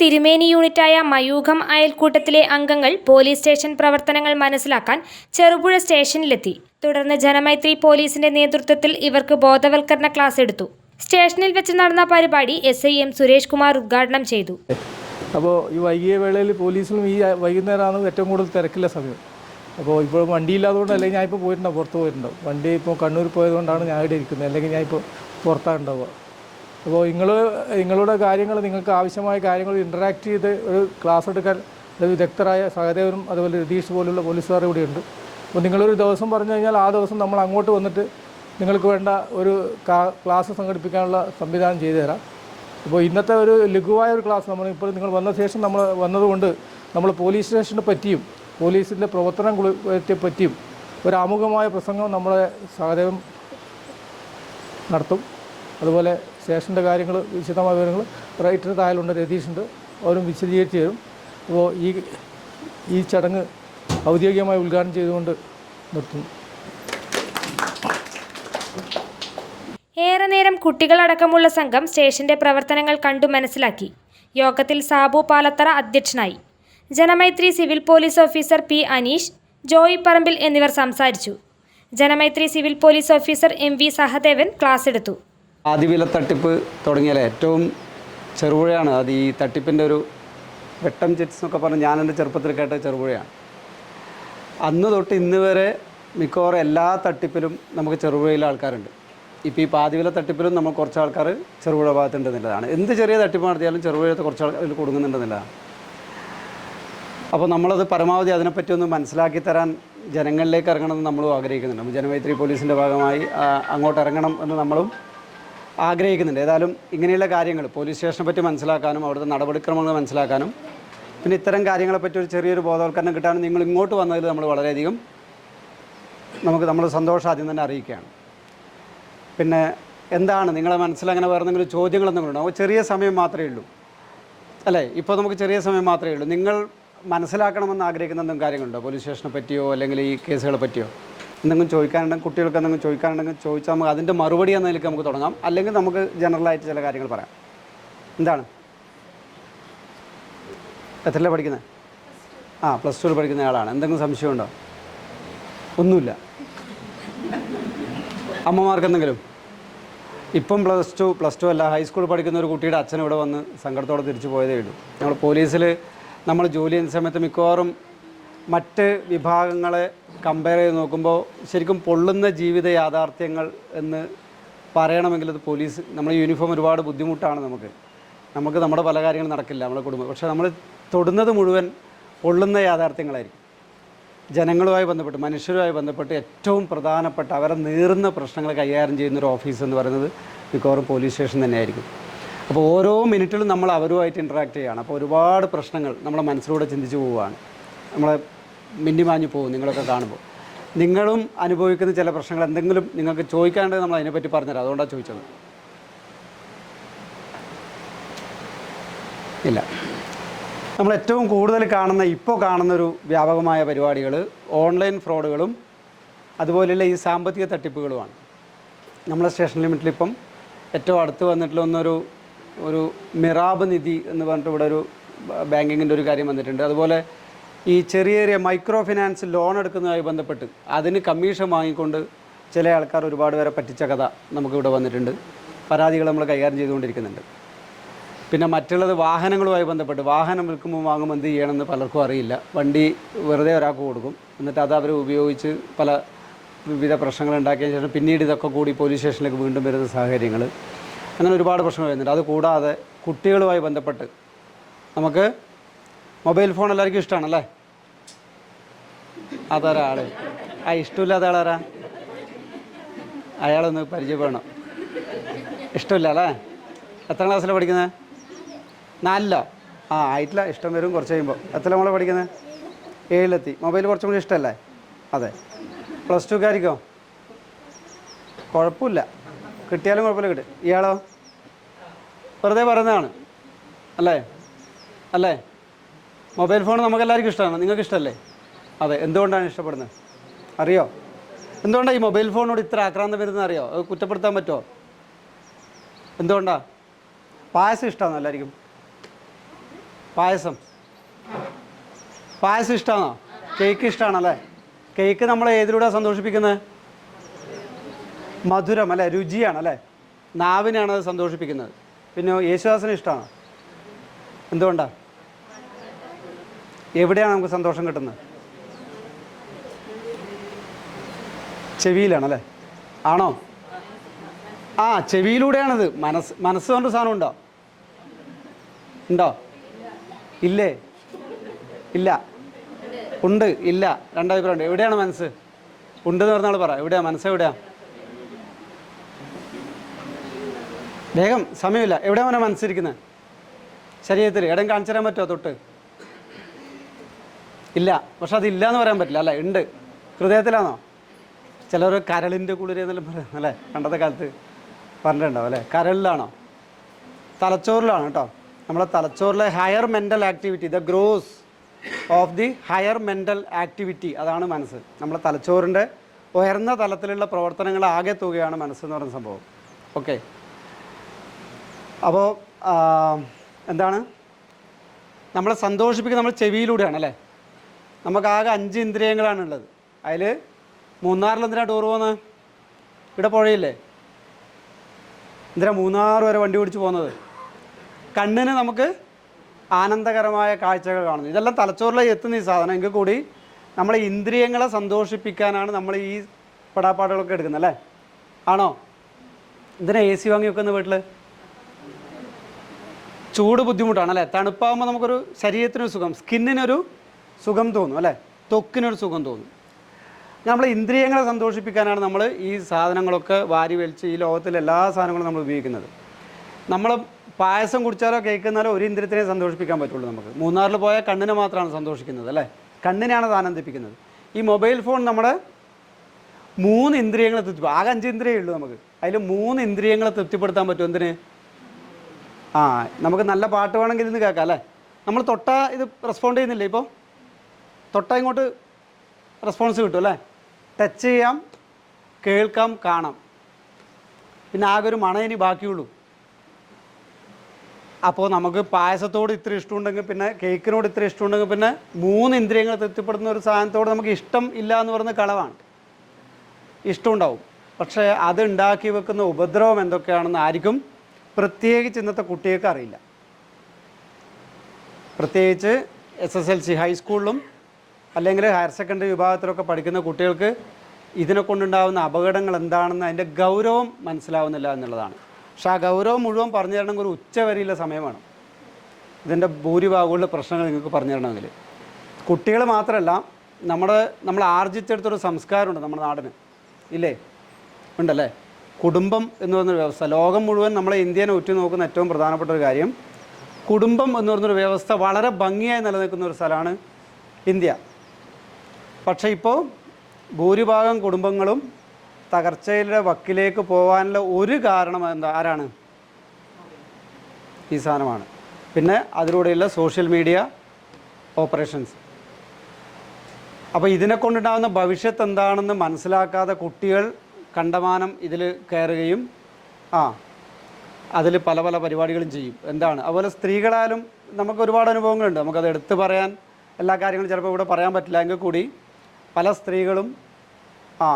തിരുമേനി യൂണിറ്റായ മയൂഖം അയൽക്കൂട്ടത്തിലെ അംഗങ്ങൾ police station പ്രവർത്തനങ്ങൾ മനസ്സിലാക്കാൻ ചെറുപുഴ സ്റ്റേഷനിലെത്തി. തുടർന്ന് ജനമൈത്രി പോലീസിന്റെ നേതൃത്വത്തിൽ ഇവർക്ക് ബോധവൽക്കരണ ക്ലാസ് എടുത്തു. സ്റ്റേഷനിൽ വെച്ച് നടന്ന പരിപാടി S I M Suresh Kumar ഉദ്ഘാടനം ചെയ്തു. അപ്പോൾ ഈ വൈകിയ വേളയിൽ പോലീസിലും ഈ വൈകുന്നേരമാണ് ഏറ്റവും കൂടുതൽ തിരക്കില്ല സമയം. അപ്പോൾ ഇപ്പോൾ വണ്ടി ഇല്ലാത്തതുകൊണ്ട് അല്ലെങ്കിൽ ഞാൻ ഇപ്പോൾ പോയിട്ടുണ്ടാവും പുറത്ത് പോയിട്ടുണ്ടാവും. വണ്ടി ഇപ്പോൾ കണ്ണൂർ പോയതുകൊണ്ടാണ് ഞാൻ ഇവിടെ ഇരിക്കുന്നത്. അല്ലെങ്കിൽ ഞാൻ ഇപ്പോൾ പുറത്താണ് ഉണ്ടാവുക. അപ്പോൾ നിങ്ങൾ നിങ്ങളുടെ കാര്യങ്ങൾ നിങ്ങൾക്ക് ആവശ്യമായ കാര്യങ്ങൾ ഇന്ററാക്ട് ചെയ്ത് ഒരു ക്ലാസ് എടുക്കാൻ വിദഗ്ധരായ സഹദേവനും അതുപോലെ രതീഷ് പോലുള്ള പോലീസുകാർ ഇവിടെ ഉണ്ട്. അപ്പോൾ നിങ്ങളൊരു ദിവസം പറഞ്ഞു കഴിഞ്ഞാൽ ആ ദിവസം നമ്മൾ അങ്ങോട്ട് വന്നിട്ട് നിങ്ങൾക്ക് വേണ്ട ഒരു ക്ലാസ് സംഘടിപ്പിക്കാനുള്ള സംവിധാനം ചെയ്തു തരാം. അപ്പോൾ ഇന്നത്തെ ഒരു ലഘുവായ ഒരു ക്ലാസ് നമ്മൾ ഇപ്പോൾ നിങ്ങൾ വന്ന ശേഷം നമ്മൾ വന്നതുകൊണ്ട് നമ്മൾ പോലീസ് സ്റ്റേഷനെ പറ്റിയും പോലീസിന്റെ പ്രവർത്തനം പറ്റിയും ഒരു ആമുഖമായ പ്രസംഗം നമ്മളെ സഹദേവൻ നടത്തും. അതുപോലെ സ്റ്റേഷന്റെ കാര്യങ്ങൾ വിശദമായ വിവരങ്ങൾ റൈറ്റർ തായാലുണ്ട് രതീഷുണ്ട് അവരും വിശദീകരിച്ച് തരും. അപ്പോൾ ഈ ഈ ചടങ്ങ് ഔദ്യോഗികമായി ഉദ്ഘാടനം ചെയ്തുകൊണ്ട് നിർത്തുന്നു. ഏറെ നേരം കുട്ടികളടക്കമുള്ള സംഘം സ്റ്റേഷന്റെ പ്രവർത്തനങ്ങൾ കണ്ടു മനസ്സിലാക്കി. യോഗത്തിൽ സാബു പാലത്തറ അധ്യക്ഷനായി. Janamaithri civil police officer P Aneesh Joy Parambil എന്നിവർ സംസാരിച്ചു. Janamaithri civil police officer M V Sahadevan class എടുത്തു. ആദിവില തട്ടിപ്പ് തുടങ്ങിയാൽ ഏറ്റവും ചെറുപുഴയാണ്. അത് ഈ തട്ടിപ്പിന്റെ ഒരു വെട്ടം ചിറ്റ്സ് എന്നൊക്കെ പറഞ്ഞ് ഞാൻ എന്റെ ചെറുപ്പത്തിൽ കേട്ട ചെറുപുഴയാണ്. അന്ന് തൊട്ട് ഇന്ന് വരെ മിക്കവാറും എല്ലാ തട്ടിപ്പിലും നമുക്ക് ചെറുപുഴയിലെ ആൾക്കാരുണ്ട്. ഇപ്പോൾ ഈ പാതിവില തട്ടിപ്പിലും നമ്മൾ കുറച്ച് ആൾക്കാർ ചെറുപുഴ ഭാഗത്തുണ്ടെന്നുള്ളതാണ് എന്ത് ചെറിയ തട്ടിപ്പ് നടത്തിയാലും ചെറുപുഴത്തെ കുറച്ച് ആൾക്കാർ കൊടുക്കുന്നുണ്ടെന്നുള്ളതാണ് അപ്പോൾ നമ്മളത് പരമാവധി അതിനെപ്പറ്റി ഒന്ന് മനസ്സിലാക്കി തരാൻ ജനങ്ങളിലേക്ക് ഇറങ്ങണമെന്ന് നമ്മളും ആഗ്രഹിക്കുന്നുണ്ട്. ജനമൈത്രി പോലീസിന്റെ ഭാഗമായി അങ്ങോട്ട് ഇറങ്ങണം എന്ന് നമ്മളും ആഗ്രഹിക്കുന്നുണ്ട്. ഏതായാലും ഇങ്ങനെയുള്ള കാര്യങ്ങൾ പോലീസ് സ്റ്റേഷനെ പറ്റി മനസ്സിലാക്കാനും അവിടുത്തെ നടപടിക്രമങ്ങൾ മനസ്സിലാക്കാനും പിന്നെ ഇത്തരം കാര്യങ്ങളെപ്പറ്റി ഒരു ചെറിയൊരു ബോധവൽക്കരണം കിട്ടാനും നിങ്ങൾ ഇങ്ങോട്ട് വന്നതിൽ നമ്മൾ വളരെയധികം നമുക്ക് നമ്മൾ സന്തോഷം ആദ്യം തന്നെ അറിയിക്കുകയാണ്. പിന്നെ എന്താണ് നിങ്ങളെ മനസ്സിൽ അങ്ങനെ വേറെ എന്തെങ്കിലും ചോദ്യങ്ങൾ എന്തെങ്കിലും ചെറിയ സമയം മാത്രമേ ഉള്ളൂ. അല്ലേ? ഇപ്പോൾ നമുക്ക് ചെറിയ സമയം മാത്രമേ ഉള്ളൂ. നിങ്ങൾ മനസ്സിലാക്കണമെന്ന് ആഗ്രഹിക്കുന്ന എന്തെങ്കിലും കാര്യങ്ങളുണ്ടോ? പോലീസ് സ്റ്റേഷനെ പറ്റിയോ അല്ലെങ്കിൽ ഈ കേസുകളെ പറ്റിയോ? എന്തെങ്കിലും ചോദിക്കാനുണ്ടെങ്കിൽ കുട്ടികൾക്ക് എന്തെങ്കിലും ചോദിക്കാനുണ്ടെങ്കിൽ ചോദിച്ചാൽ നമുക്ക് അതിന്റെ മറുപടി എന്ന നിലയ്ക്ക് നമുക്ക് തുടങ്ങാം. അല്ലെങ്കിൽ നമുക്ക് ജനറലായിട്ട് ചില കാര്യങ്ങൾ പറയാം. എന്താണ്? എത്രയിലാണ് പഠിക്കുന്നത്? ആ പ്ലസ് ടുവിൽ പഠിക്കുന്ന ആളാണ്. എന്തെങ്കിലും സംശയമുണ്ടോ? ഒന്നുമില്ല. അമ്മമാർക്ക് എന്തെങ്കിലും? ഇപ്പം പ്ലസ് ടു പ്ലസ് ടു അല്ല. ഹൈസ്കൂളിൽ പഠിക്കുന്ന ഒരു കുട്ടിയുടെ അച്ഛൻ ഇവിടെ വന്ന് സങ്കടത്തോടെ തിരിച്ചു പോയതേ ഉള്ളൂ. നമ്മൾ പോലീസിൽ നമ്മൾ ജോലി ചെയ്യുന്ന സമയത്ത് മിക്കവാറും മറ്റ് വിഭാഗങ്ങളെ കമ്പയർ ചെയ്ത് നോക്കുമ്പോൾ ശരിക്കും പൊള്ളുന്ന ജീവിത യാഥാർത്ഥ്യങ്ങൾ എന്ന് പറയണമെങ്കിൽ അത് പോലീസ് നമ്മുടെ യൂണിഫോം ഒരുപാട് ബുദ്ധിമുട്ടാണ് നമുക്ക്. നമുക്ക് നമ്മുടെ പല കാര്യങ്ങളും നടക്കില്ല നമ്മുടെ കുടുംബം. പക്ഷേ നമ്മൾ തൊടുന്നത് മുഴുവൻ പൊള്ളുന്ന യാഥാർത്ഥ്യങ്ങളായിരിക്കും. ജനങ്ങളുമായി ബന്ധപ്പെട്ട് മനുഷ്യരുമായി ബന്ധപ്പെട്ട് ഏറ്റവും പ്രധാനപ്പെട്ട അവരെ നീറുന്ന പ്രശ്നങ്ങൾ കൈകാര്യം ചെയ്യുന്ന ഒരു ഓഫീസ് എന്ന് പറയുന്നത് മിക്കവാറും പോലീസ് സ്റ്റേഷൻ തന്നെയായിരിക്കും. അപ്പോൾ ഓരോ മിനിറ്റിലും നമ്മൾ അവരുമായിട്ട് ഇൻട്രാക്ട് ചെയ്യുകയാണ് അപ്പോൾ ഒരുപാട് പ്രശ്നങ്ങൾ നമ്മളെ മനസ്സിലൂടെ ചിന്തിച്ചു പോവുകയാണ്. നമ്മളെ മിന്നിമാഞ്ഞു പോകും നിങ്ങളൊക്കെ കാണുമ്പോൾ. നിങ്ങളും അനുഭവിക്കുന്ന ചില പ്രശ്നങ്ങൾ എന്തെങ്കിലും നിങ്ങൾക്ക് ചോദിക്കാണ്ട് നമ്മൾ അതിനെപ്പറ്റി പറഞ്ഞുതരാം. അതുകൊണ്ടാണ് ചോദിച്ചത്. ഇല്ല. നമ്മൾ ഏറ്റവും കൂടുതൽ കാണുന്ന ഇപ്പോൾ കാണുന്ന ഒരു വ്യാപകമായ പരിപാടികൾ ഓൺലൈൻ ഫ്രോഡുകളും അതുപോലെയുള്ള ഈ സാമ്പത്തിക തട്ടിപ്പുകളുമാണ്. നമ്മളെ സ്റ്റേഷൻ ലിമിറ്റിൽ ഇപ്പം ഏറ്റവും അടുത്ത് വന്നിട്ടുള്ള ഒന്നൊരു ഒരു മിറാബ് നിധി എന്ന് പറഞ്ഞിട്ട് ഇവിടെ ഒരു ബാങ്കിങ്ങിന്റെ ഒരു കാര്യം വന്നിട്ടുണ്ട്. അതുപോലെ ഈ ചെറിയ ചെറിയ മൈക്രോ ഫിനാൻസ് ലോൺ എടുക്കുന്നതുമായി ബന്ധപ്പെട്ട് അതിന് കമ്മീഷൻ വാങ്ങിക്കൊണ്ട് ചില ആൾക്കാർ ഒരുപാട് പേരെ പറ്റിച്ച കഥ നമുക്കിവിടെ വന്നിട്ടുണ്ട്. പരാതികൾ നമ്മൾ കൈകാര്യം ചെയ്തുകൊണ്ടിരിക്കുന്നുണ്ട്. പിന്നെ മറ്റുള്ളത് വാഹനങ്ങളുമായി ബന്ധപ്പെട്ട് വാഹനം വിൽക്കുമ്പോൾ വാങ്ങുമ്പോൾ എന്ത് ചെയ്യണമെന്ന് പലർക്കും അറിയില്ല. വണ്ടി വെറുതെ ഒരാൾക്ക് കൊടുക്കും. എന്നിട്ട് അത് അവർ ഉപയോഗിച്ച് പല വിവിധ പ്രശ്നങ്ങൾ ഉണ്ടാക്കിയ ശേഷം പിന്നീട് ഇതൊക്കെ കൂടി പോലീസ് സ്റ്റേഷനിലേക്ക് വീണ്ടും വരുന്ന സാഹചര്യങ്ങൾ. അങ്ങനെ ഒരുപാട് പ്രശ്നങ്ങൾ വരുന്നുണ്ട്. അതുകൂടാതെ കുട്ടികളുമായി ബന്ധപ്പെട്ട് നമുക്ക് മൊബൈൽ ഫോൺ എല്ലാവർക്കും ഇഷ്ടമാണല്ലേ? അതൊരാൾ ആ ഇഷ്ടമില്ലാത്ത ആളാരാ? അയാളൊന്ന് പരിചയപ്പെടണം. ഇഷ്ടമില്ല അല്ലേ? എത്ര ക്ലാസ്സിലാണ് പഠിക്കുന്നത് നാലിലോ. ആ ആയിട്ടില്ല ഇഷ്ടം വരും കുറച്ച് കഴിയുമ്പോൾ എത്ര നമ്മളെ പഠിക്കുന്നത് ഏഴിലെത്തി. മൊബൈൽ കുറച്ചും കൂടി ഇഷ്ടമല്ലേ അതെ. പ്ലസ് ടുക്കാരിക്കോ കുഴപ്പമില്ല. കിട്ടിയാലും കുഴപ്പമില്ല കിട്ടും. ഇയാളോ? വെറുതെ പറയുന്നതാണ്. അല്ലേ? അല്ലേ? മൊബൈൽ ഫോൺ നമുക്കെല്ലാവർക്കും ഇഷ്ടമാണ്. നിങ്ങൾക്ക് ഇഷ്ടമല്ലേ അതെ എന്തുകൊണ്ടാണ് ഇഷ്ടപ്പെടുന്നത്? അറിയോ? എന്തുകൊണ്ടാണ് ഈ മൊബൈൽ ഫോണോട് ഇത്ര ആക്രാന്തം വരുന്നത് അറിയോ? അത് കുറ്റപ്പെടുത്താൻ പറ്റുമോ? എന്തുകൊണ്ടാ? പായസം ഇഷ്ടമാണോ എല്ലാവർക്കും? പായസം? പായസം ഇഷ്ടമാണോ കേക്ക് ഇഷ്ടമാണല്ലേ കേക്ക് നമ്മൾ ഏതിലൂടെ സന്തോഷിപ്പിക്കുന്നത്? മധുരം അല്ലേ? രുചിയാണ് അല്ലേ? നാവിനെയാണ് അത് സന്തോഷിപ്പിക്കുന്നത്. പിന്നെ യേശുദാസിന് ഇഷ്ടമാണോ എന്തുകൊണ്ടാണ് എവിടെയാണ് നമുക്ക് സന്തോഷം കിട്ടുന്നത്? ചെവിയിലാണല്ലേ? ആണോ? ആ ചെവിയിലൂടെയാണത്. മനസ്സ് മനസ്സ് കൊണ്ട് സാധനം ഉണ്ടോ? ഉണ്ടോ? ഇല്ലേ? ഇല്ല. ഉണ്ട് ഇല്ല. രണ്ടഭിപ്രായം എവിടെയാണ് മനസ്സ്? ഉണ്ട് എന്ന് പറഞ്ഞാൽ പറ. എവിടെയാ? മനസ്സ് എവിടെയാ? വേഗം സമയമില്ല. എവിടെയാ മോനെ മനസ്സിരിക്കുന്നത് ശരീരത്തിൽ ഇടം കാണിച്ചു തരാൻ പറ്റുമോ തൊട്ട്? ഇല്ല. പക്ഷെ അത് ഇല്ല എന്ന് പറയാൻ പറ്റില്ല. അല്ലേ? ഉണ്ട്. ഹൃദയത്തിലാണോ? ചിലർ കരളിന്റെ കുളിര് എന്നെല്ലാം പറയും അല്ലേ? പണ്ടത്തെ കാലത്ത് പറഞ്ഞിട്ടുണ്ടാവും അല്ലേ? കരളിലാണോ? തലച്ചോറിലാണ് കേട്ടോ? നമ്മളെ തലച്ചോറിലെ higher mental activity the gross of the higher mental activity അതാണ് മനസ്സ്. നമ്മളെ തലച്ചോറിന്റെ ഉയർന്ന തലത്തിലുള്ള പ്രവർത്തനങ്ങൾ ആകെ തുകയാണ് മനസ്സെന്ന് പറയുന്ന സംഭവം. ഓക്കെ അപ്പോൾ എന്താണ്? നമ്മളെ സന്തോഷിപ്പിക്കുന്ന നമ്മൾ ചെവിയിലൂടെയാണ് അല്ലേ? നമുക്കാകെ അഞ്ച് ഇന്ദ്രിയങ്ങളാണ് ഉള്ളത്. അതിൽ മൂന്നാറിൽ എന്തിനാ ടൂർ പോകുന്നത് ഇവിടെ പുഴയില്ലേ? എന്തിനാ മൂന്നാർ വരെ വണ്ടി പിടിച്ച് പോകുന്നത് കണ്ണിന് നമുക്ക് ആനന്ദകരമായ കാഴ്ചകൾ കാണുന്നു. ഇതെല്ലാം തലച്ചോറിലേക്ക് എത്തുന്ന ഈ സാധനം. എങ്കിൽ കൂടി നമ്മളെ ഇന്ദ്രിയങ്ങളെ സന്തോഷിപ്പിക്കാനാണ് നമ്മൾ ഈ പടാപ്പാടുകളൊക്കെ എടുക്കുന്നത് അല്ലേ? ആണോ? എന്തിനാ എ സി വാങ്ങി വെക്കുന്നത് വീട്ടിൽ ചൂട് ബുദ്ധിമുട്ടാണ് അല്ലേ? തണുപ്പാകുമ്പോൾ നമുക്കൊരു ശരീരത്തിനൊരു സുഖം സ്കിന്നിനൊരു സുഖം തോന്നും അല്ലേ? ത്വക്കിനൊരു സുഖം തോന്നും. നമ്മൾ ഇന്ദ്രിയങ്ങളെ സന്തോഷിപ്പിക്കാനാണ് നമ്മൾ ഈ സാധനങ്ങളൊക്കെ വാരി വലിച്ച് ഈ ലോകത്തിലെ എല്ലാ സാധനങ്ങളും നമ്മൾ ഉപയോഗിക്കുന്നത്. നമ്മൾ പായസം കുടിച്ചാലോ കേൾക്കുന്നാലോ ഒരു ഇന്ദ്രിയത്തിനെ സന്തോഷിപ്പിക്കാൻ പറ്റുള്ളൂ നമുക്ക്. മൂന്നാറിൽ പോയാൽ കണ്ണിനെ മാത്രമാണ് സന്തോഷിക്കുന്നത് അല്ലേ? കണ്ണിനെയാണ് ആനന്ദിപ്പിക്കുന്നത് ഈ മൊബൈൽ ഫോൺ നമ്മുടെ മൂന്ന് ഇന്ദ്രിയങ്ങളെ തൃപ്തി ആകെ അഞ്ച് ഇന്ദ്രിയേ ഉള്ളൂ നമുക്ക്. അതിൽ മൂന്ന് ഇന്ദ്രിയങ്ങളെ തൃപ്തിപ്പെടുത്താൻ പറ്റും എന്തിന്? ആ നമുക്ക് നല്ല പാട്ട് വേണമെങ്കിൽ ഇന്ന് കേൾക്കാം അല്ലേ? നമ്മൾ തൊട്ടാ ഇത് റെസ്പോണ്ട് ചെയ്യുന്നില്ലേ ഇപ്പോൾ തൊട്ട ഇങ്ങോട്ട് റെസ്പോൺസ് കിട്ടും അല്ലേ? ടച്ച് ചെയ്യാം കേൾക്കാം കാണാം. പിന്നെ ആകെ ഒരു മണ ഇനി ബാക്കിയുള്ളൂ. അപ്പോൾ നമുക്ക് പായസത്തോട് ഇത്ര ഇഷ്ടമുണ്ടെങ്കിൽ പിന്നെ കേക്കിനോട് ഇത്ര ഇഷ്ടമുണ്ടെങ്കിൽ പിന്നെ മൂന്ന് ഇന്ദ്രിയങ്ങൾ തൃപ്തിപ്പെടുന്ന ഒരു സാധനത്തോട് നമുക്ക് ഇഷ്ടം ഇല്ല എന്ന് പറയുന്ന കളവാണ്. ഇഷ്ടമുണ്ടാവും. പക്ഷേ അത് ഉണ്ടാക്കി വെക്കുന്ന ഉപദ്രവം എന്തൊക്കെയാണെന്ന് ആർക്കും പ്രത്യേകിച്ച് ഇന്നത്തെ കുട്ടികൾക്ക് അറിയില്ല. പ്രത്യേകിച്ച് എസ് എസ് എൽ സി ഹൈസ്കൂളിലും അല്ലെങ്കിൽ ഹയർ സെക്കൻഡറി വിഭാഗത്തിലൊക്കെ പഠിക്കുന്ന കുട്ടികൾക്ക് ഇതിനെ കൊണ്ടുണ്ടാകുന്ന അപകടങ്ങൾ എന്താണെന്ന് അതിന്റെ ഗൗരവം മനസ്സിലാവുന്നില്ല എന്നുള്ളതാണ്. പക്ഷേ ആ ഗൗരവം മുഴുവൻ പറഞ്ഞു തരണമെങ്കിൽ ഒരു ഉച്ചവരെയുള്ള സമയമാണ്. ഇതിന്റെ ഭൂരിഭാഗമുള്ള പ്രശ്നങ്ങൾ നിങ്ങൾക്ക് പറഞ്ഞു തരണമെങ്കിൽ. കുട്ടികൾ മാത്രമല്ല നമ്മൾ നമ്മൾ ആർജിച്ചെടുത്തൊരു സംസ്കാരമുണ്ട് നമ്മുടെ നാടിന്. ഇല്ലേ? ഉണ്ടല്ലേ? കുടുംബം എന്ന് പറഞ്ഞൊരു വ്യവസ്ഥ. ലോകം മുഴുവൻ നമ്മളെ ഇന്ത്യനെ ഉറ്റു നോക്കുന്ന ഏറ്റവും പ്രധാനപ്പെട്ട ഒരു കാര്യം കുടുംബം എന്ന് പറഞ്ഞൊരു വ്യവസ്ഥ വളരെ ഭംഗിയായി നിലനിൽക്കുന്ന ഒരു സ്ഥലമാണ് ഇന്ത്യ. പക്ഷേ ഇപ്പോൾ ഭൂരിഭാഗം കുടുംബങ്ങളും തകർച്ചയിലെ വക്കിലേക്ക് പോകാനുള്ള ഒരു കാരണം എന്താ ആരാണ്? ഈ സാധനമാണ്. പിന്നെ അതിലൂടെയുള്ള സോഷ്യൽ മീഡിയ ഓപ്പറേഷൻസ്. അപ്പോൾ ഇതിനെ കൊണ്ടുണ്ടാകുന്ന ഭവിഷ്യത്ത് എന്താണെന്ന് മനസ്സിലാക്കാതെ കുട്ടികൾ കണ്ടമാനം ഇതിൽ കയറുകയും ആ അതിൽ പല പല പരിപാടികളും ചെയ്യും. എന്താണ്? അതുപോലെ സ്ത്രീകളായാലും നമുക്ക് ഒരുപാട് അനുഭവങ്ങളുണ്ട്. നമുക്കത് എടുത്തു പറയാൻ എല്ലാ കാര്യങ്ങളും ചിലപ്പോൾ ഇവിടെ പറയാൻ പറ്റില്ല. എങ്കിൽ കൂടി പല സ്ത്രീകളും ആ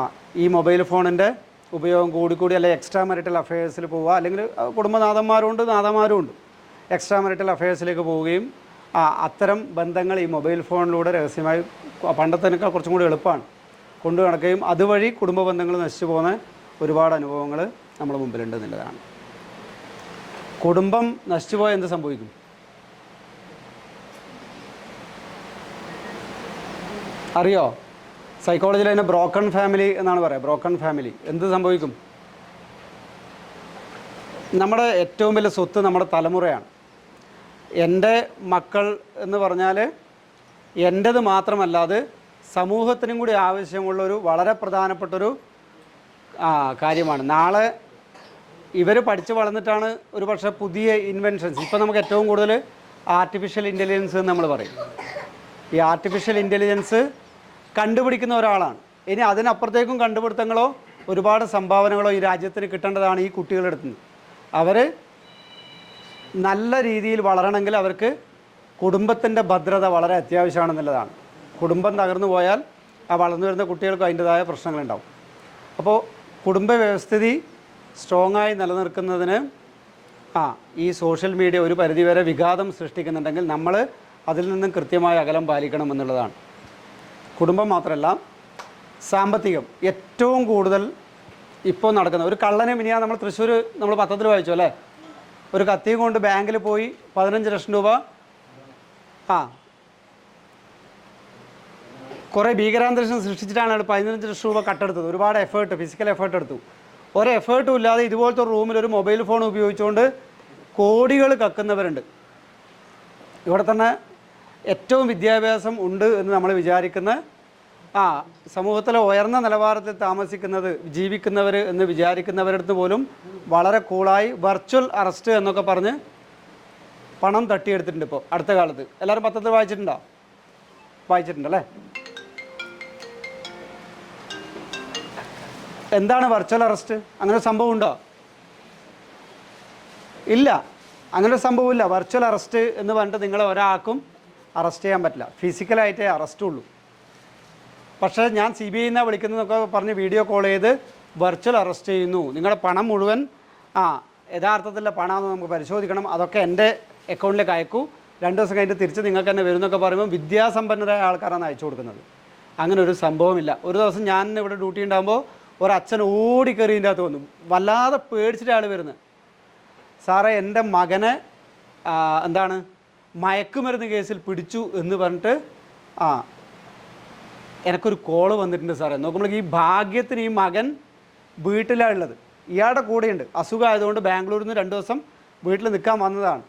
ഈ മൊബൈൽ ഫോണിന്റെ ഉപയോഗം കൂടിക്കൂടി അല്ലെങ്കിൽ എക്സ്ട്രാ മരിറ്റൽ അഫയേഴ്സിൽ പോവുക. അല്ലെങ്കിൽ കുടുംബനാഥന്മാരുണ്ട് നാഥന്മാരും എക്സ്ട്രാ മരിറ്റൽ അഫയേഴ്സിലേക്ക് പോവുകയും ആ അത്തരം ബന്ധങ്ങൾ ഈ മൊബൈൽ ഫോണിലൂടെ രഹസ്യമായി പണ്ടത്തേക്കാൾ കുറച്ചും കൂടി എളുപ്പമാണ്. കൊണ്ടു നടക്കുകയും അതുവഴി കുടുംബ ബന്ധങ്ങൾ നശിച്ചു പോകുന്ന ഒരുപാട് അനുഭവങ്ങൾ നമ്മുടെ മുമ്പിലുണ്ട് എന്നുള്ളതാണ്. കുടുംബം നശിച്ചു പോയാൽ എന്ത് സംഭവിക്കും? അറിയോ? സൈക്കോളജിയിൽ അതിനെ ബ്രോക്കൺ ഫാമിലി എന്നാണ് പറയുക. ബ്രോക്കൺ ഫാമിലി എന്ത് സംഭവിക്കും? നമ്മുടെ ഏറ്റവും വലിയ സ്വത്ത് നമ്മുടെ തലമുറയാണ്. എന്റെ മക്കൾ എന്ന് പറഞ്ഞാൽ എന്റേത് മാത്രമല്ലാതെ സമൂഹത്തിനും കൂടി ആവശ്യമുള്ളൊരു വളരെ പ്രധാനപ്പെട്ടൊരു കാര്യമാണ്. നാളെ ഇവർ പഠിച്ച് വളർന്നിട്ടാണ് ഒരു പക്ഷേ പുതിയ ഇൻവെൻഷൻസ് ഇപ്പോൾ നമുക്ക് ഏറ്റവും കൂടുതൽ ആർട്ടിഫിഷ്യൽ ഇന്റലിജൻസ് എന്ന് നമ്മൾ പറയും. ഈ ആർട്ടിഫിഷ്യൽ ഇന്റലിജൻസ് കണ്ടുപിടിക്കുന്ന ഒരാളാണ്. ഇനി അതിനപ്പുറത്തേക്കും കണ്ടുപിടുത്തങ്ങളോ ഒരുപാട് സംഭാവനകളോ ഈ രാജ്യത്തിന് കിട്ടേണ്ടതാണ് ഈ കുട്ടികളുടെ അടുത്ത് അവർ നല്ല രീതിയിൽ വളരണമെങ്കിൽ അവർക്ക് കുടുംബത്തിന്റെ ഭദ്രത വളരെ അത്യാവശ്യമാണെന്നുള്ളതാണ്. കുടുംബം തകർന്നു പോയാൽ ആ വളർന്നു വരുന്ന കുട്ടികൾക്കും അതിന്റെതായ പ്രശ്നങ്ങളുണ്ടാവും. അപ്പോൾ കുടുംബ വ്യവസ്ഥിതി സ്ട്രോങ് ആയി നിലനിർത്തുന്നതിന് ആ ഈ സോഷ്യൽ മീഡിയ ഒരു പരിധിവരെ വിഘാതം സൃഷ്ടിക്കുന്നുണ്ടെങ്കിൽ നമ്മൾ അതിൽ നിന്നും കൃത്യമായ അകലം പാലിക്കണം എന്നുള്ളതാണ്. കുടുംബം മാത്രമല്ല സാമ്പത്തികം ഏറ്റവും കൂടുതൽ ഇപ്പോൾ നടക്കുന്ന ഒരു കള്ളനെ മിനിയാ നമ്മൾ തൃശ്ശൂർ നമ്മൾ പത്രത്തിൽ വായിച്ചു അല്ലേ? ഒരു കത്തിയും കൊണ്ട് ബാങ്കിൽ പോയി പതിനഞ്ച് ലക്ഷം രൂപ ആ കുറേ ഭീകരാന്തരീക്ഷം സൃഷ്ടിച്ചിട്ടാണ് പതിനഞ്ച് ലക്ഷം രൂപ കട്ടെടുത്തത്. ഒരുപാട് എഫേർട്ട് ഫിസിക്കൽ എഫേർട്ട് എടുത്തു. ഒരു എഫേർട്ടും ഇല്ലാതെ ഇതുപോലത്തെ റൂമിൽ ഒരു മൊബൈൽ ഫോൺ ഉപയോഗിച്ചുകൊണ്ട് കോടികൾ കക്കുന്നവരുണ്ട്. ഇവിടെ തന്നെ ഏറ്റവും വിദ്യാഭ്യാസം ഉണ്ട് എന്ന് നമ്മൾ വിചാരിക്കുന്ന ആ സമൂഹത്തിലെ ഉയർന്ന നിലവാരത്തിൽ താമസിക്കുന്നത് ജീവിക്കുന്നവർ എന്ന് വിചാരിക്കുന്നവരടുത്ത് പോലും വളരെ കൂളായി വെർച്വൽ അറസ്റ്റ് എന്നൊക്കെ പറഞ്ഞ് പണം തട്ടിയെടുത്തിട്ടുണ്ട് ഇപ്പോൾ അടുത്ത കാലത്ത്. എല്ലാവരും പത്രത്തിൽ വായിച്ചിട്ടുണ്ടോ? വായിച്ചിട്ടുണ്ടല്ലേ? എന്താണ് വെർച്വൽ അറസ്റ്റ് അങ്ങനെ സംഭവം ഉണ്ടോ? ഇല്ല. അങ്ങനെ ഒരു സംഭവമില്ല വെർച്വൽ അറസ്റ്റ് എന്ന് പറഞ്ഞിട്ട് നിങ്ങളെ ഒരാൾക്കും അറസ്റ്റ് ചെയ്യാൻ പറ്റില്ല. ഫിസിക്കലായിട്ടേ അറസ്റ്റ് ഉള്ളൂ. പക്ഷേ ഞാൻ സി ബി ഐ എന്നാണ് വിളിക്കുന്നതൊക്കെ പറഞ്ഞ് വീഡിയോ കോൾ ചെയ്ത് വെർച്വൽ അറസ്റ്റ് ചെയ്യുന്നു. നിങ്ങളുടെ പണം മുഴുവൻ ആ യഥാർത്ഥത്തിലുള്ള പണമെന്ന് നമുക്ക് പരിശോധിക്കണം. അതൊക്കെ എന്റെ അക്കൗണ്ടിലേക്ക് അയക്കൂ. രണ്ട് ദിവസം കഴിഞ്ഞ് തിരിച്ച് നിങ്ങൾക്ക് തന്നെ വരുന്നൊക്കെ പറയുമ്പോൾ വിദ്യാസമ്പന്നരായ ആൾക്കാരാണ് അയച്ചു കൊടുക്കുന്നത്. അങ്ങനെ ഒരു സംഭവമില്ല. ഒരു ദിവസം ഞാൻ ഇവിടെ ഡ്യൂട്ടി ഉണ്ടാകുമ്പോൾ ഒരച്ഛൻ അച്ഛൻ ഓടിക്കറി ഇതിന്റെ അകത്ത് വന്നു. വല്ലാതെ പേടിച്ചിട്ട് ആൾ വരുന്നത്. സാറേ എന്റെ മകനെ എന്താണ് മയക്കുമരുന്ന് കേസിൽ പിടിച്ചു എന്ന് പറഞ്ഞിട്ട് ആ എനിക്കൊരു കോൾ വന്നിട്ടുണ്ട് സാറേ. നോക്കുമ്പോൾ ഈ ഭാഗ്യത്തിന് ഈ മകൻ വീട്ടിലാണ് ഉള്ളത്. ഇയാളുടെ കൂടെയുണ്ട്. അസുഖമായതുകൊണ്ട് ബാംഗ്ലൂരിൽ നിന്ന് രണ്ട് ദിവസം വീട്ടിൽ നിൽക്കാൻ വന്നതാണ്.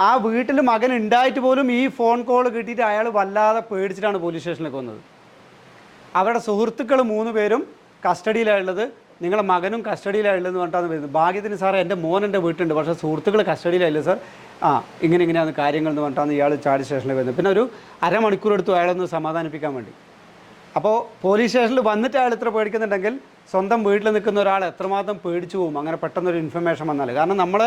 ആ വീട്ടിൽ മകൻ ഉണ്ടായിട്ട് പോലും ഈ ഫോൺ കോൾ കിട്ടിയിട്ട് അയാൾ വല്ലാതെ പേടിച്ചിട്ടാണ് പോലീസ് സ്റ്റേഷനിലേക്ക് വന്നത്. അവരുടെ സുഹൃത്തുക്കൾ മൂന്ന് പേരും കസ്റ്റഡിയിലായുള്ളത് നിങ്ങളുടെ മകനും കസ്റ്റഡിയിലായുള്ളതെന്ന് പറഞ്ഞിട്ടാണ് വരുന്നത്. ഭാഗ്യത്തിന് സാറേ എന്റെ മോൻ എന്റെ വീട്ടിലുണ്ട്. പക്ഷേ സുഹൃത്തുക്കൾ കസ്റ്റഡിയിലായില്ല സാർ ആ ഇങ്ങനെ ഇങ്ങനെയാണ് കാര്യങ്ങൾ എന്ന് പറഞ്ഞിട്ടാണ് ഇയാൾ ചാർജ് സ്റ്റേഷനിൽ വരുന്നത്. പിന്നെ ഒരു അരമണിക്കൂർ എടുത്തു അയാളൊന്ന് സമാധാനിപ്പിക്കാൻ വേണ്ടി. അപ്പോൾ പോലീസ് സ്റ്റേഷനിൽ വന്നിട്ട് അയാൾ ഇത്ര പേടിക്കുന്നുണ്ടെങ്കിൽ സ്വന്തം വീട്ടിൽ നിൽക്കുന്ന ഒരാൾ എത്രമാത്രം പേടിച്ചു പോകും? അങ്ങനെ പെട്ടെന്നൊരു ഇൻഫർമേഷൻ വന്നാൽ. കാരണം നമ്മൾ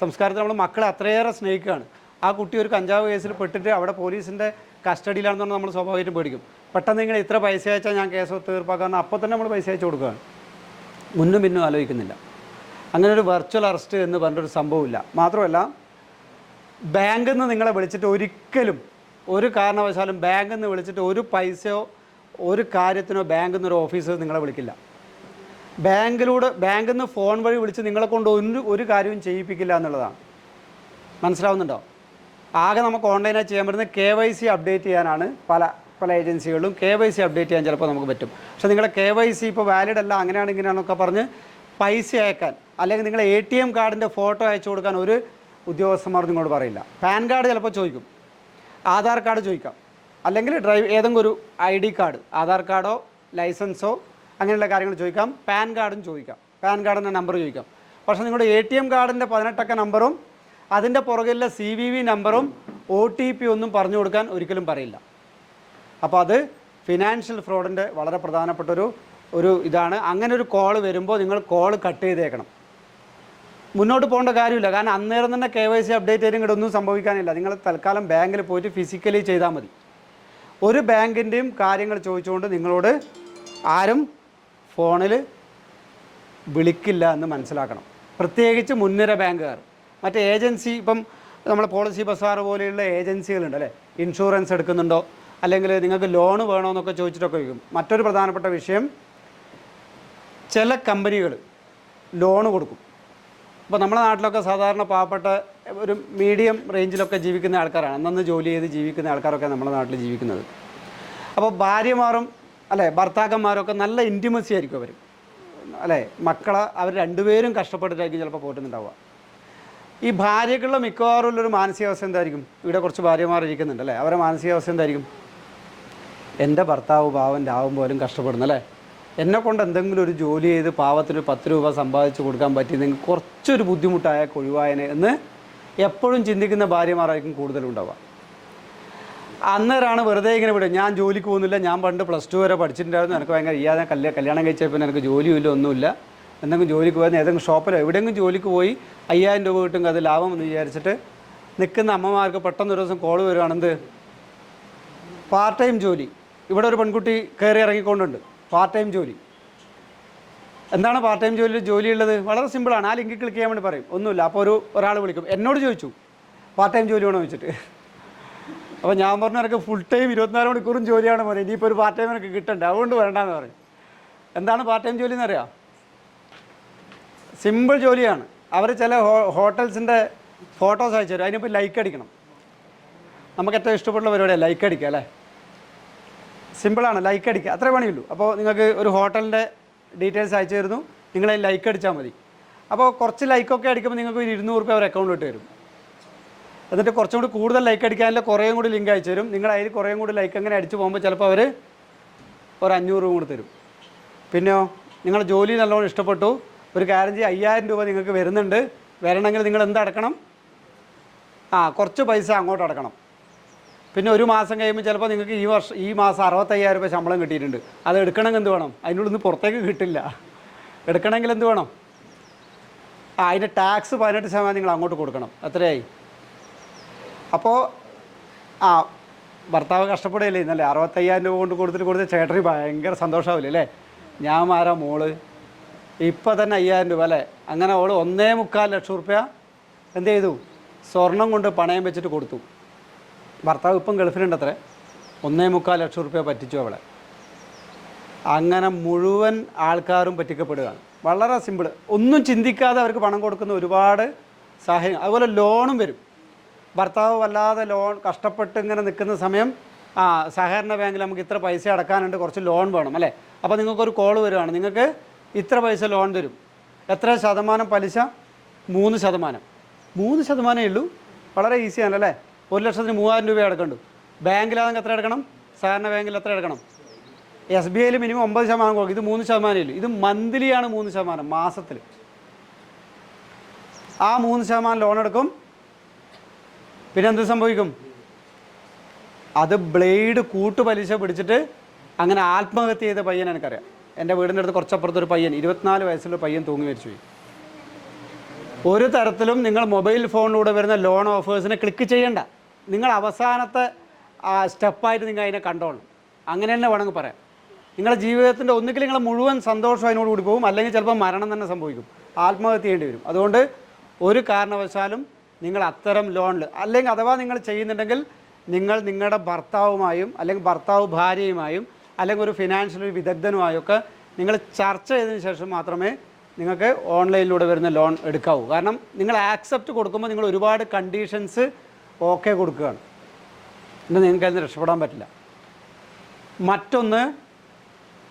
സംസ്കാരത്തിൽ നമ്മൾ മക്കളെ അത്രയേറെ സ്നേഹിക്കുകയാണ്. ആ കുട്ടി ഒരു കഞ്ചാവ് കേസിൽ പെട്ടിട്ട് അവിടെ പോലീസിന്റെ കസ്റ്റഡിയിലാണെന്ന് പറഞ്ഞാൽ നമ്മൾ സ്വാഭാവികമായിട്ടും പേടിക്കും. പെട്ടെന്ന് ഇങ്ങനെ ഇത്ര പൈസ അയച്ചാൽ ഞാൻ കേസ് തീർപ്പാക്കാൻ അപ്പോൾ തന്നെ നമ്മൾ പൈസ അയച്ചു കൊടുക്കുകയാണ്. മുന്നും പിന്നും ആലോചിക്കുന്നില്ല. അങ്ങനെ ഒരു വെർച്വൽ അറസ്റ്റ് എന്ന് പറഞ്ഞൊരു സംഭവമില്ല. മാത്രമല്ല ബാങ്കിൽ നിന്ന് നിങ്ങളെ വിളിച്ചിട്ട് ഒരിക്കലും ഒരു കാരണവശാലും ബാങ്കിൽ നിന്ന് വിളിച്ചിട്ട് ഒരു പൈസയോ ഒരു കാര്യത്തിനോ ബാങ്കിൽ നിന്ന് ഒരു ഓഫീസർ നിങ്ങളെ വിളിക്കില്ല. ബാങ്കിലൂടെ ബാങ്കിൽ നിന്ന് ഫോൺ വഴി വിളിച്ച് നിങ്ങളെ കൊണ്ട് ഒരു ഒരു കാര്യവും ചെയ്യിപ്പിക്കില്ല എന്നുള്ളതാണ്. മനസ്സിലാവുന്നുണ്ടോ? ആകെ നമുക്ക് ഓൺലൈനായി ചെയ്യാൻ പറ്റുന്ന കെ വൈ സി അപ്ഡേറ്റ് ചെയ്യാനാണ് പല പല ഏജൻസികളിലും കെ വൈ സി അപ്ഡേറ്റ് ചെയ്യാൻ ചിലപ്പോൾ നമുക്ക് പറ്റും. പക്ഷേ നിങ്ങളുടെ കെ വൈ സി ഇപ്പോൾ വാലിഡ് അല്ല അങ്ങനെയാണ് ഇങ്ങനെയാണെന്നൊക്കെ പറഞ്ഞ് പൈസ അയക്കാൻ അല്ലെങ്കിൽ നിങ്ങളെ എ ടി എം കാർഡിന്റെ ഫോട്ടോ അയച്ചു കൊടുക്കാൻ ഒരു ഉദ്യോഗസ്ഥന്മാർ നിങ്ങളോട് പറയില്ല. പാൻ കാർഡ് ചിലപ്പോൾ ചോദിക്കും. ആധാർ കാർഡ് ചോദിക്കാം. അല്ലെങ്കിൽ ഡ്രൈവ് ഏതെങ്കിലും ഒരു ഐ ഡി കാർഡ് ആധാർ കാർഡോ ലൈസൻസോ അങ്ങനെയുള്ള കാര്യങ്ങൾ ചോദിക്കാം. പാൻ കാർഡും ചോദിക്കാം. പാൻ കാർഡിന്റെ നമ്പർ ചോദിക്കാം. പക്ഷേ നിങ്ങളുടെ എ ടി എം കാർഡിന്റെ പതിനെട്ടക്ക നമ്പറും അതിന്റെ പുറകിലുള്ള സി വി വി നമ്പറും ഒ ടി പി ഒന്നും പറഞ്ഞു കൊടുക്കാൻ ഒരിക്കലും പറയില്ല. അപ്പോൾ അത് ഫിനാൻഷ്യൽ ഫ്രോഡിന്റെ വളരെ പ്രധാനപ്പെട്ട ഒരു ഒരു ഇതാണ്. അങ്ങനെ ഒരു കോൾ വരുമ്പോൾ നിങ്ങൾ കോൾ കട്ട് ചെയ്തേക്കണം. മുന്നോട്ട് പോകേണ്ട കാര്യമില്ല. കാരണം അന്നേരം തന്നെ കെ വൈ സി അപ്ഡേറ്റ് ചെയ്തും ഒന്നും സംഭവിക്കാനില്ല. നിങ്ങൾ തൽക്കാലം ബാങ്കിൽ പോയിട്ട് ഫിസിക്കലി ചെയ്താൽ മതി. ഒരു ബാങ്കിന്റെയും കാര്യങ്ങൾ ചോദിച്ചുകൊണ്ട് നിങ്ങളോട് ആരും ഫോണിൽ വിളിക്കില്ല എന്ന് മനസ്സിലാക്കണം. പ്രത്യേകിച്ച് മുൻനിര ബാങ്കുകാർ. മറ്റേ ഏജൻസി ഇപ്പം നമ്മളെ പോളിസി ബസാർ പോലെയുള്ള ഏജൻസികളുണ്ട് അല്ലേ? ഇൻഷുറൻസ് എടുക്കുന്നുണ്ടോ? അല്ലെങ്കിൽ നിങ്ങൾക്ക് ലോൺ വേണോ എന്നൊക്കെ ചോദിച്ചിട്ടൊക്കെ ചോദിക്കും. മറ്റൊരു പ്രധാനപ്പെട്ട വിഷയം ചില കമ്പനികൾ ലോൺ കൊടുക്കും. ഇപ്പോൾ നമ്മുടെ നാട്ടിലൊക്കെ സാധാരണ പാവപ്പെട്ട ഒരു മീഡിയം റേഞ്ചിലൊക്കെ ജീവിക്കുന്ന ആൾക്കാരാണ്. അന്നന്ന് ജോലി ചെയ്ത് ജീവിക്കുന്ന ആൾക്കാരൊക്കെ നമ്മുടെ നാട്ടിൽ ജീവിക്കുന്നത്. അപ്പോൾ ഭാര്യമാരും അല്ലേ ഭർത്താക്കന്മാരൊക്കെ നല്ല ഇന്റിമസി ആയിരിക്കും അവർ അല്ലേ മക്കളെ അവർ രണ്ടുപേരും കഷ്ടപ്പെട്ടിട്ടായിരിക്കും ചിലപ്പോൾ പോയിട്ടുണ്ടാവുക ഈ ഭാര്യക്കുള്ള മിക്കവാറും ഉള്ളൊരു മാനസികാവസ്ഥ എന്തായിരിക്കും? ഇവിടെ കുറച്ച് ഭാര്യമാർ ഇരിക്കുന്നുണ്ട് അല്ലേ? അവരുടെ മാനസികാവസ്ഥ എന്തായിരിക്കും? എന്റെ ഭർത്താവ് ഭാവൻ രാവും പോലും കഷ്ടപ്പെടുന്നു അല്ലേ? എന്നെ കൊണ്ട് എന്തെങ്കിലും ഒരു ജോലി ചെയ്ത് പാവത്തിന് പത്ത് രൂപ സമ്പാദിച്ച് കൊടുക്കാൻ പറ്റിയെങ്കിൽ കുറച്ചൊരു ബുദ്ധിമുട്ടായ കൊഴിവായനെ എന്ന് എപ്പോഴും ചിന്തിക്കുന്ന ഭാര്യമാരായിരിക്കും കൂടുതലുണ്ടാവുക. അന്നേരമാണ് വെറുതെ ഇങ്ങനെ വിടുക. ഞാൻ ജോലിക്ക് പോകുന്നില്ല. ഞാൻ പണ്ട് പ്ലസ് ടു വരെ പഠിച്ചിട്ടുണ്ടായിരുന്നു. എനിക്ക് ഭയങ്കര ഇയാതെ കല്യാ കല്യാണം കഴിച്ചപ്പോൾ എനിക്ക് ജോലിയില്ല ഒന്നുമില്ല. എന്തെങ്കിലും ജോലിക്ക് പോയാൽ ഏതെങ്കിലും ഷോപ്പിലോ എവിടെയെങ്കിലും ജോലിക്ക് പോയി അയ്യായിരം രൂപ കിട്ടും അത് ലാഭം എന്ന് വിചാരിച്ചിട്ട് നിൽക്കുന്ന അമ്മമാർക്ക് പെട്ടെന്ന് ഒരു ദിവസം കോൾ വരുവാണെന്ത്? പാർട്ട് ടൈം ജോലി. ഇവിടെ ഒരു പെൺകുട്ടി കയറി ഇറങ്ങിക്കൊണ്ടുണ്ട്. പാർട്ട് ടൈം ജോലി. എന്താണ് പാർട്ട് ടൈം ജോലിയിൽ ജോലിയുള്ളത്? വളരെ സിമ്പിളാണ് ആ ലിങ്കിൽ ക്ലിക്ക് ചെയ്യാൻ വേണ്ടി പറയും. ഒന്നുമില്ല. അപ്പോൾ ഒരു ഒരാൾ വിളിക്കും. എന്നോട് ചോദിച്ചു പാർട്ട് ടൈം ജോലി വേണോ? ചോദിച്ചിട്ട്. അപ്പോൾ ഞാൻ പറഞ്ഞു എനിക്ക് ഫുൾ ടൈം ഇരുപത്തിനാല് മണിക്കൂറും ജോലിയാണ് പറയുന്നത് ഇനിയിപ്പോൾ ഒരു പാർട്ട് ടൈം എനിക്ക് കിട്ടണ്ടേ? അതുകൊണ്ട് വേണ്ടാന്ന് പറയും. എന്താണ് പാർട്ട് ടൈം ജോലി എന്നറിയാം സിമ്പിൾ ജോലിയാണ്. അവർ ചില ഹോട്ടൽസിന്റെ ഫോട്ടോസ് അയച്ചു തരും. അതിനിപ്പോൾ ലൈക്ക് അടിക്കണം. നമുക്ക് ഏറ്റവും ഇഷ്ടപ്പെടുന്ന പരിപാടിയാണ് ലൈക്ക് അടിക്കുക അല്ലേ? സിമ്പിളാണ് ലൈക്ക് അടിക്കുക. അത്രേ പണിയുള്ളൂ. അപ്പോൾ നിങ്ങൾക്ക് ഒരു ഹോട്ടലിന്റെ ഡീറ്റെയിൽസ് അയച്ചു തരുന്നു. നിങ്ങൾ ലൈക്ക് അടിച്ചാൽ മതി. അപ്പോൾ കുറച്ച് ലൈക്കൊക്കെ അടിക്കുമ്പോൾ നിങ്ങൾക്ക് ഒരു ഇരുന്നൂറ് രൂപ അവർ അക്കൗണ്ട് ഇട്ട് തരും. എന്നിട്ട് കുറച്ചും കൂടി കൂടുതൽ ലൈക്ക് അടിക്കാനുള്ള കുറേയും കൂടി ലിങ്ക് അയച്ചു തരും. നിങ്ങൾ അതിൽ കുറേയും കൂടി ലൈക്ക് അങ്ങനെ അടിച്ച് പോകുമ്പോൾ ചിലപ്പോൾ അവർ ഒരു അഞ്ഞൂറ് രൂപ കൂടി തരും. പിന്നെയോ നിങ്ങൾ ജോലി നല്ലോണം ഇഷ്ടപ്പെട്ടു. ഒരു കാര്യം ചെയ്യും അയ്യായിരം രൂപ നിങ്ങൾക്ക് വരുന്നുണ്ട്. വരണമെങ്കിൽ നിങ്ങൾ എന്ത് അടക്കണം? ആ കുറച്ച് പൈസ അങ്ങോട്ട് അടക്കണം. പിന്നെ ഒരു മാസം കഴിയുമ്പോൾ ചിലപ്പോൾ നിങ്ങൾക്ക് ഈ വർഷം ഈ മാസം അറുപത്തയ്യായിരം രൂപ ശമ്പളം കിട്ടിയിട്ടുണ്ട്. അത് എടുക്കണമെങ്കിൽ എന്ത് വേണം? അതിനുള്ളിൽ നിന്ന് പുറത്തേക്ക് കിട്ടില്ല. എടുക്കണമെങ്കിൽ എന്ത് വേണം? ആ അതിന്റെ ടാക്സ് പതിനെട്ട് ശതമാനം നിങ്ങൾ അങ്ങോട്ട് കൊടുക്കണം. എത്രയായി അപ്പോൾ ആ ഭർത്താവ് കഷ്ടപ്പെടുകയല്ലേ ഇന്നല്ലേ അറുപത്തയ്യായിരം രൂപ കൊണ്ട് കൊടുത്തിട്ട് കൊടുത്ത് ചേട്ടന് ഭയങ്കര സന്തോഷമാവില്ലേ അല്ലേ? ഞാൻ ആരാ മോൾ? ഇപ്പം തന്നെ അയ്യായിരം രൂപ അല്ലേ? അങ്ങനെ ഓൾ ഒന്നേ മുക്കാൽ ലക്ഷം റുപ്യ എന്ത് ചെയ്തു? സ്വർണം കൊണ്ട് പണയം വെച്ചിട്ട് കൊടുത്തു. ഭർത്താവ് ഇപ്പം ഗൾഫിലുണ്ട് അത്രേ ഒന്നേ മുക്കാൽ ലക്ഷം റുപ്യ പറ്റിച്ചു അവളെ. അങ്ങനെ മുഴുവൻ ആൾക്കാരും പറ്റിക്കപ്പെടുകയാണ്. വളരെ സിമ്പിൾ ഒന്നും ചിന്തിക്കാതെ അവർക്ക് പണം കൊടുക്കുന്ന ഒരുപാട് സാഹചര്യം. അതുപോലെ ലോണും വരും. ഭർത്താവ് വല്ലാതെ ലോൺ കഷ്ടപ്പെട്ട് ഇങ്ങനെ നിൽക്കുന്ന സമയം ആ സഹകരണ ബാങ്കിൽ നമുക്ക് ഇത്ര പൈസ അടക്കാനുണ്ട് കുറച്ച് ലോൺ വേണം അല്ലേ? അപ്പോൾ നിങ്ങൾക്കൊരു കോൾ വരുവാണ് നിങ്ങൾക്ക് ഇത്ര പൈസ ലോൺ തരും. എത്ര ശതമാനം പലിശ? മൂന്ന് ശതമാനം. മൂന്ന് ശതമാനമേ ഉള്ളൂ. വളരെ ഈസിയാണ് അല്ലേ? ഒരു ലക്ഷത്തിന് മൂവായിരം രൂപ അടക്കണ്ടു ബാങ്കിലാണെങ്കിൽ എത്ര അടക്കണം സാധാരണ ബാങ്കിൽ എത്ര അടക്കണം എസ് ബി ഐയിൽ മിനിമം ഒമ്പത് ശതമാനം കൊടുക്കും. ഇത് മൂന്ന് ശതമാനം ഇല്ല ഇത് മന്ത്ലിയാണ് മൂന്ന് ശതമാനം മാസത്തിൽ ആ മൂന്ന് ശതമാനം ലോൺ എടുക്കും. പിന്നെ എന്ത് സംഭവിക്കും? അത് ബ്ലേഡ് കൂട്ടുപലിശ പിടിച്ചിട്ട് അങ്ങനെ ആത്മഹത്യ ചെയ്ത പയ്യൻ എനിക്കറിയാം. എന്റെ വീടിന്റെ അടുത്ത് കുറച്ചപ്പുറത്ത് ഒരു പയ്യൻ ഇരുപത്തിനാല് വയസ്സുള്ള പയ്യൻ തൂങ്ങി മരിച്ചു പോയി ഒരു തരത്തിലും നിങ്ങൾ മൊബൈൽ ഫോണിലൂടെ വരുന്ന ലോൺ ഓഫേഴ്സിനെ ക്ലിക്ക് ചെയ്യണ്ട. നിങ്ങൾ അവസാനത്തെ സ്റ്റെപ്പായിട്ട് നിങ്ങൾ അതിനെ കണ്ടോളണം. അങ്ങനെ തന്നെ വേണമെങ്കിൽ പറയാം. നിങ്ങളുടെ ജീവിതത്തിന്റെ ഒന്നുകിൽ നിങ്ങൾ മുഴുവൻ സന്തോഷം അതിനോട് കൂടി പോകും അല്ലെങ്കിൽ ചിലപ്പോൾ മരണം തന്നെ സംഭവിക്കും. ആത്മഹത്യ ചെയ്യേണ്ടി വരും. അതുകൊണ്ട് ഒരു കാരണവശാലും നിങ്ങൾ അത്തരം ലോണിൽ അല്ലെങ്കിൽ അഥവാ നിങ്ങൾ ചെയ്യുന്നുണ്ടെങ്കിൽ നിങ്ങൾ നിങ്ങളുടെ ഭർത്താവുമായും അല്ലെങ്കിൽ ഭർത്താവ് ഭാര്യയുമായും അല്ലെങ്കിൽ ഒരു ഫിനാൻഷ്യൽ ഒരു വിദഗ്ധനുമായും ഒക്കെ നിങ്ങൾ ചർച്ച ചെയ്തതിന് ശേഷം മാത്രമേ നിങ്ങൾക്ക് ഓൺലൈനിലൂടെ വരുന്ന ലോൺ എടുക്കാവൂ. കാരണം നിങ്ങൾ ആക്സെപ്റ്റ് കൊടുക്കുമ്പോൾ നിങ്ങൾ ഒരുപാട് കണ്ടീഷൻസ് ഓക്കെ കൊടുക്കുകയാണ്. പിന്നെ നിങ്ങൾക്ക് അതിന് രക്ഷപ്പെടാൻ പറ്റില്ല. മറ്റൊന്ന്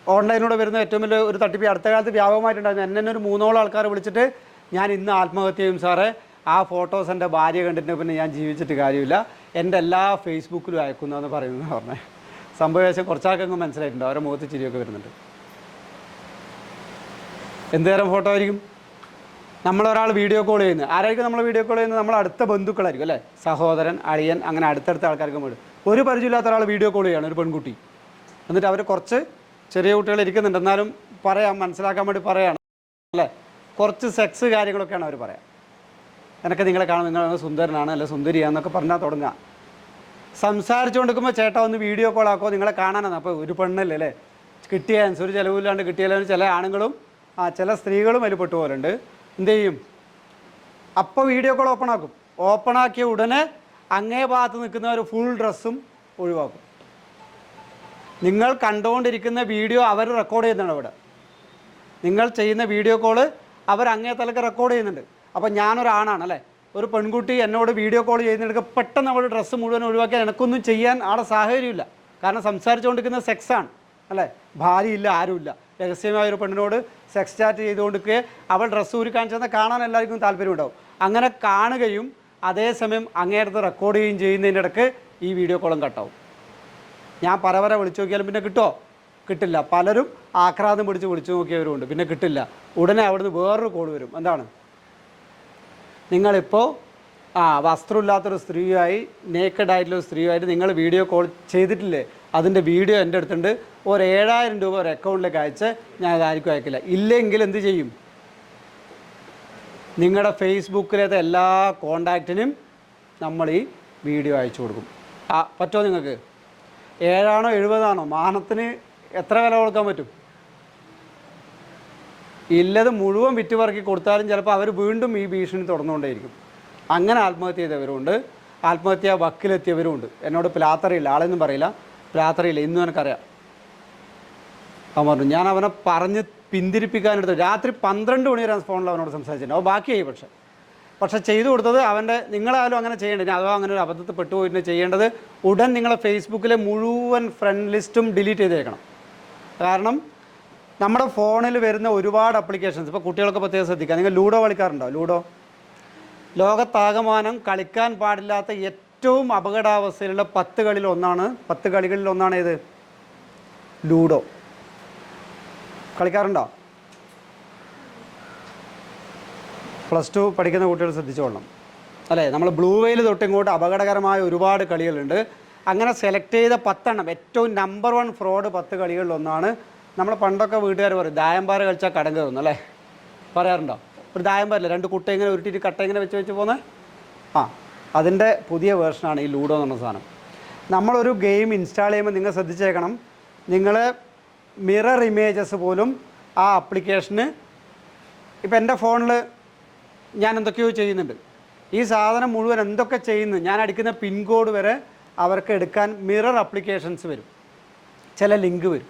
ഓൺലൈനിലൂടെ വരുന്ന ഏറ്റവും വലിയ ഒരു തട്ടിപ്പ് അടുത്ത കാലത്ത് വ്യാപകമായിട്ടുണ്ടായിരുന്നു. എന്നെ ഒരു മൂന്നോളം ആൾക്കാർ വിളിച്ചിട്ട് ഞാൻ ഇന്ന് ആത്മഹത്യ ചെയ്യും സാറേ. ആ ഫോട്ടോസ് എന്റെ ഭാര്യ കണ്ടിട്ട് പിന്നെ ഞാൻ ജീവിച്ചിട്ട് കാര്യമില്ല. എന്റെ എല്ലാ ഫേസ്ബുക്കിലും അയക്കുന്നു എന്ന് പറയുന്നത് പറഞ്ഞേ. സംഭവശേഷം കുറച്ചാൾക്കങ്ങ് മനസ്സിലായിട്ടുണ്ട്. അവരുടെ മുഖത്ത് ചിരിയൊക്കെ വരുന്നുണ്ട്. എന്ത് തരം ഫോട്ടോ ആയിരിക്കും? നമ്മളൊരാൾ വീഡിയോ കോൾ ചെയ്യുന്നത് ആരായിരിക്കും നമ്മൾ വീഡിയോ കോൾ ചെയ്യുന്നത്? നമ്മൾ അടുത്ത ബന്ധുക്കളായിരിക്കും അല്ലേ? സഹോദരൻ അളിയൻ അങ്ങനെ അടുത്തടുത്ത ആൾക്കാർക്ക് വേണ്ടി ഒരു പരിചയമില്ലാത്ത ഒരാൾ വീഡിയോ കോൾ ചെയ്യുകയാണ് ഒരു പെൺകുട്ടി. എന്നിട്ട് അവർ കുറച്ച് ചെറിയ കുട്ടികൾ ഇരിക്കുന്നുണ്ട്. എന്നാലും പറയാം മനസ്സിലാക്കാൻ വേണ്ടി പറയാണ് അല്ലേ? കുറച്ച് സെക്സ് കാര്യങ്ങളൊക്കെയാണ് അവർ പറയാം. എനിക്ക് നിങ്ങളെ കാണാൻ നിങ്ങൾ സുന്ദരനാണ് അല്ലെ സുന്ദരിയാന്നൊക്കെ പറഞ്ഞാൽ തുടങ്ങുക സംസാരിച്ചുകൊണ്ടിരിക്കുമ്പോൾ ചേട്ടാ ഒന്ന് വീഡിയോ കോൾ ആക്കോ? നിങ്ങളെ കാണാനാണ്. അപ്പോൾ ഒരു പെണ്ണല്ലേ അല്ലേ? കിട്ടിയ ആൻസർ ചിലവില്ലാണ്ട് കിട്ടിയാലും ചില ആണുങ്ങളും ആ ചില സ്ത്രീകളും അതിൽ പെട്ടുപോലുണ്ട് എന്ത് ചെയ്യും അപ്പോൾ വീഡിയോ കോൾ ഓപ്പൺ ആക്കും. ഓപ്പൺ ആക്കിയ ഉടനെ അങ്ങേ ഭാഗത്ത് നിൽക്കുന്ന ഒരു ഫുൾ ഡ്രസ്സും ഒഴിവാക്കും. നിങ്ങൾ കണ്ടുകൊണ്ടിരിക്കുന്ന വീഡിയോ അവർ റെക്കോർഡ് ചെയ്യുന്നുണ്ട് അവിടെ. നിങ്ങൾ ചെയ്യുന്ന വീഡിയോ കോൾ അവർ അങ്ങേ തലക്ക് റെക്കോർഡ് ചെയ്യുന്നുണ്ട്. അപ്പോൾ ഞാനൊരാണാണ് അല്ലേ? ഒരു പെൺകുട്ടി എന്നോട് വീഡിയോ കോൾ ചെയ്യുന്നിടക്ക് പെട്ടെന്ന് അവൾ ഡ്രസ്സ് മുഴുവൻ ഒഴിവാക്കിയാൽ എനിക്കൊന്നും ചെയ്യാൻ ആടെ സാഹചര്യമില്ല. കാരണം സംസാരിച്ചുകൊണ്ടിരിക്കുന്ന സെക്സാണ് അല്ലേ? ഭാര്യയില്ല ആരുമില്ല. രഹസ്യമായ ഒരു പെണ്ണിനോട് സെക്സ് ചാറ്റ് ചെയ്തുകൊണ്ടിരിക്കുക അവൾ ഡ്രസ്സ് ഊരി കാണിച്ചെന്നാൽ കാണാൻ എല്ലാവർക്കും താല്പര്യമുണ്ടാവും. അങ്ങനെ കാണുകയും അതേസമയം അങ്ങേടത്ത് റെക്കോർഡ് ചെയ്യുകയും ചെയ്യുന്നതിന്റെ ഇടയ്ക്ക് ഈ വീഡിയോ കോളും കട്ടാവും ഞാൻ പരവരെ വിളിച്ചു നോക്കിയാലും പിന്നെ കിട്ടുമോ കിട്ടില്ല. പലരും ആക്രാന്തം പിടിച്ച് വിളിച്ചു നോക്കിയവരുമുണ്ട്. പിന്നെ കിട്ടില്ല. ഉടനെ അവിടുന്ന് വേറൊരു കോൾ വരും. എന്താണ്? നിങ്ങളിപ്പോൾ ആ വസ്ത്രമില്ലാത്തൊരു സ്ത്രീയായി നേക്കഡ് ആയിട്ടുള്ള ഒരു സ്ത്രീയായിട്ട് നിങ്ങൾ വീഡിയോ കോൾ ചെയ്തിട്ടില്ലേ? അതിന്റെ വീഡിയോ എന്റെ അടുത്തുണ്ട്. ഒരു ഏഴായിരം രൂപ ഒരു അക്കൗണ്ടിലേക്ക് അയച്ച് ഞാൻ അതായിരിക്കും അയക്കില്ല. ഇല്ലെങ്കിൽ എന്ത് ചെയ്യും? നിങ്ങളുടെ ഫേസ്ബുക്കിലത്തെ എല്ലാ കോണ്ടാക്റ്റിനും നമ്മൾ ഈ വീഡിയോ അയച്ചു കൊടുക്കും. ആ പറ്റുമോ നിങ്ങൾക്ക്? ഏഴാണോ എഴുപതാണോ? മാനത്തിന് എത്ര വില കൊടുക്കാൻ പറ്റും? ഇല്ലത് മുഴുവൻ വിറ്റുപറക്കി കൊടുത്താലും ചിലപ്പോൾ അവർ വീണ്ടും ഈ ഭീഷണി തുടർന്നുകൊണ്ടേയിരിക്കും. അങ്ങനെ ആത്മഹത്യ ചെയ്തവരുണ്ട് ആത്മഹത്യ വക്കിലെത്തിയവരുമുണ്ട്. എന്നോട് പ്ലാത്തറിയില്ല ആളെന്നും പറയില്ല. പ്ലാത്തറിയില്ല ഇന്നും എനിക്കറിയാം. അവൻ പറഞ്ഞു ഞാൻ അവനെ പറഞ്ഞ് പിന്തിരിപ്പിക്കാനെടുത്തു രാത്രി പന്ത്രണ്ട് മണി വരെ ഫോണിൽ അവനോട് സംസാരിച്ചിട്ടുണ്ട്. അവൻ ബാക്കിയായി പക്ഷെ. പക്ഷെ ചെയ്തു കൊടുത്തത് അവന്റെ നിങ്ങളായാലും അങ്ങനെ ചെയ്യേണ്ടത് അഥവാ അങ്ങനെ ഒരു അബദ്ധത്തിൽ പെട്ടുപോയിട്ട് ചെയ്യേണ്ടത് ഉടൻ നിങ്ങളെ ഫേസ്ബുക്കിലെ മുഴുവൻ ഫ്രണ്ട് ലിസ്റ്റും ഡിലീറ്റ് ചെയ്തേക്കണം. കാരണം നമ്മുടെ ഫോണിൽ വരുന്ന ഒരുപാട് അപ്ലിക്കേഷൻസ് ഇപ്പോൾ കുട്ടികൾക്ക് പ്രത്യേകം ശ്രദ്ധിക്കുക. നിങ്ങൾ ലൂഡോ കളിക്കാറുണ്ടോ? ലൂഡോ? ലോകത്താകമാനം കളിക്കാൻ പാടില്ലാത്ത ഏറ്റവും അപകടാവസ്ഥയിലുള്ള പത്ത് കളിൽ ഒന്നാണ് പത്ത് കളികളിൽ ഒന്നാണ് ഏത്? ലൂഡോ. കളിക്കാറുണ്ടോ? പ്ലസ് ടു പഠിക്കുന്ന കുട്ടികൾ ശ്രദ്ധിച്ചോളണം. അല്ലേ? നമ്മൾ ബ്ലൂ വെയിൽ തൊട്ട് ഇങ്ങോട്ട് അപകടകരമായ ഒരുപാട് കളികളുണ്ട്. അങ്ങനെ സെലക്ട് ചെയ്ത പത്തെണ്ണം ഏറ്റവും നമ്പർ വൺ ഫ്രോഡ് പത്ത് കളികളിലൊന്നാണ് നമ്മൾ പണ്ടൊക്കെ വീട്ടുകാർ പറയും ദായംപാറ കളിച്ചാൽ കടം കയറുന്നു അല്ലേ പറയാറുണ്ടോ? ഒരു ദായംപാറില്ല രണ്ട് കുട്ട ഇങ്ങനെ ഉരുട്ടിയിട്ട് കട്ട ഇങ്ങനെ വെച്ച് വെച്ച് പോകുന്നത് ആ. അതിന്റെ പുതിയ വേർഷനാണ് ഈ ലൂഡോ എന്ന് പറഞ്ഞ സാധനം. നമ്മളൊരു ഗെയിം ഇൻസ്റ്റാൾ ചെയ്യുമ്പോൾ നിങ്ങൾ ശ്രദ്ധിച്ചേക്കണം. നിങ്ങൾ മിറർ ഇമേജസ് പോലും ആ ആപ്ലിക്കേഷന് ഇപ്പം എന്റെ ഫോണിൽ ഞാൻ എന്തൊക്കെയോ ചെയ്യുന്നുണ്ട്. ഈ സാധനം മുഴുവൻ എന്തൊക്കെ ചെയ്യുന്നു ഞാൻ അടിക്കുന്ന പിൻ കോഡ് വരെ അവർക്ക് എടുക്കാൻ മിറർ അപ്ലിക്കേഷൻസ് വരും. ചില ലിങ്ക് വരും.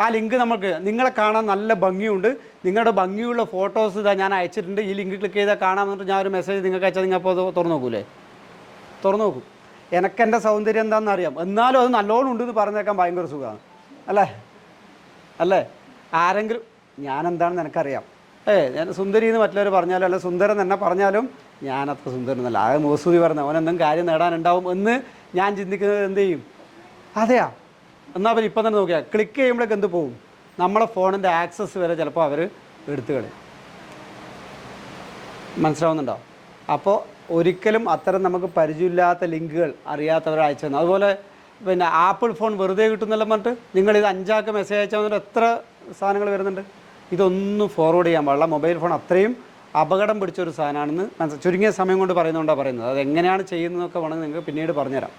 ആ ലിങ്ക് നമുക്ക് നിങ്ങളെ കാണാൻ നല്ല ഭംഗിയുണ്ട്. നിങ്ങളുടെ ഭംഗിയുള്ള ഫോട്ടോസ് ഇതാ ഞാൻ അയച്ചിട്ടുണ്ട്. ഈ ലിങ്ക് ക്ലിക്ക് ചെയ്താൽ കാണാമെന്നിട്ട് ഞാൻ ഒരു മെസ്സേജ് നിങ്ങൾക്ക് അയച്ചാൽ നിങ്ങൾ അപ്പോൾ തുറന്നു നോക്കൂലേ? തുറന്നു നോക്കും. എനിക്ക് എന്റെ സൗന്ദര്യം എന്താണെന്ന് അറിയാം എന്നാലും അത് നല്ലോണം ഉണ്ടെന്ന് പറഞ്ഞേക്കാൻ ഭയങ്കര സുഖമാണ്. അല്ലേ? അല്ലേ? ആരെങ്കിലും ഞാൻ എന്താണെന്ന് എനിക്കറിയാം. ഏ ഞാൻ സുന്ദരി എന്ന് മറ്റുള്ളവർ പറഞ്ഞാലും അല്ല സുന്ദരൻ എന്നെ പറഞ്ഞാലും ഞാനത്ര എന്നല്ല ആകെ മോസൂരി പറഞ്ഞ അവൻ എന്തെങ്കിലും കാര്യം നേടാനുണ്ടാവും എന്ന് ഞാൻ ചിന്തിക്കുന്നത് എന്ത് ചെയ്യും? അതെയാ? എന്നാൽ അവർ ഇപ്പം തന്നെ നോക്കിയാൽ ക്ലിക്ക് ചെയ്യുമ്പോഴേക്ക് എന്ത് പോവും? നമ്മളെ ഫോണിന്റെ ആക്സസ് വരെ ചിലപ്പോൾ അവർ എടുത്തു കളയും. മനസ്സിലാവുന്നുണ്ടോ? അപ്പോൾ ഒരിക്കലും അത്തരം നമുക്ക് പരിചയമില്ലാത്ത ലിങ്കുകൾ അറിയാത്തവർ അയച്ചു തന്നെ അതുപോലെ പിന്നെ ആപ്പിൾ ഫോൺ വെറുതെ കിട്ടുന്നല്ലോ പറഞ്ഞിട്ട് നിങ്ങൾ ഇത് അഞ്ചാക്ക് മെസ്സേജ് അയച്ചാൽ വന്നിട്ട് എത്ര സാധനങ്ങൾ വരുന്നുണ്ട്? ഇതൊന്നും ഫോർവേഡ് ചെയ്യാൻ പാടില്ല. മൊബൈൽ ഫോൺ അത്രയും അപകടം പിടിച്ചൊരു സാധനമാണെന്ന് മനസ്സിൽ ചുരുങ്ങിയ സമയം കൊണ്ട് പറയുന്നതുകൊണ്ടാണ് പറയുന്നത്. അത് എങ്ങനെയാണ് ചെയ്യുന്നതൊക്കെ വേണമെങ്കിൽ നിങ്ങൾക്ക് പിന്നീട് പറഞ്ഞുതരാം.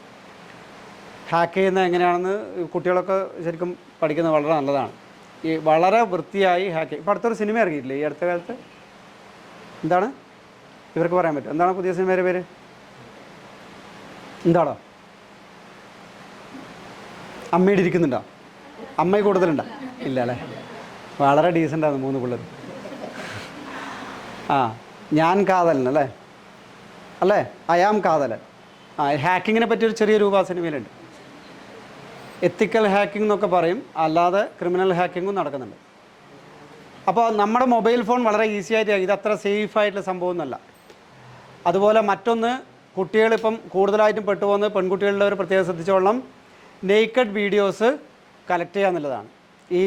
ഹാക്ക് ചെയ്യുന്നത് എങ്ങനെയാണെന്ന് കുട്ടികളൊക്കെ ശരിക്കും പഠിക്കുന്നത് വളരെ നല്ലതാണ്. ഈ വളരെ വൃത്തിയായി ഹാക്ക് ഇപ്പം അടുത്തൊരു സിനിമ ഇറങ്ങിയിട്ടില്ലേ ഈ അടുത്ത കാലത്ത്? എന്താണ്? ഇവർക്ക് പറയാൻ പറ്റും. എന്താണ് പുതിയ സിനിമയുടെ പേര്? എന്താണോ അമ്മയുടെ ഇരിക്കുന്നുണ്ടോ? അമ്മ കൂടുതലുണ്ടോ? ഇല്ല അല്ലേ വളരെ ഡീസന്റാണ് മൂന്ന് പിള്ളേർ ആ ഞാൻ കാതലൻ അല്ലേ? അല്ലേ? I am Kathalan. ആ ഹാക്കിങ്ങിനെ പറ്റിയൊരു ചെറിയ രൂപ സിനിമയിലുണ്ട്. എത്തിക്കൽ ഹാക്കിംഗ് എന്നൊക്കെ പറയും. അല്ലാതെ ക്രിമിനൽ ഹാക്കിങ്ങും നടക്കുന്നുണ്ട്. അപ്പോൾ നമ്മുടെ മൊബൈൽ ഫോൺ വളരെ ഈസി ആയിട്ട് ഇത് അത്ര സേഫ് ആയിട്ടുള്ള സംഭവമൊന്നുമല്ല. അതുപോലെ മറ്റൊന്ന് കുട്ടികളിപ്പം കൂടുതലായിട്ടും പെട്ടുപോകുന്ന പെൺകുട്ടികളുടെ ഒരു പ്രത്യേകം ശ്രദ്ധിച്ചോളണം. നെയ്ക്കഡ് വീഡിയോസ് കളക്ട് ചെയ്യുക എന്നുള്ളതാണ്. ഈ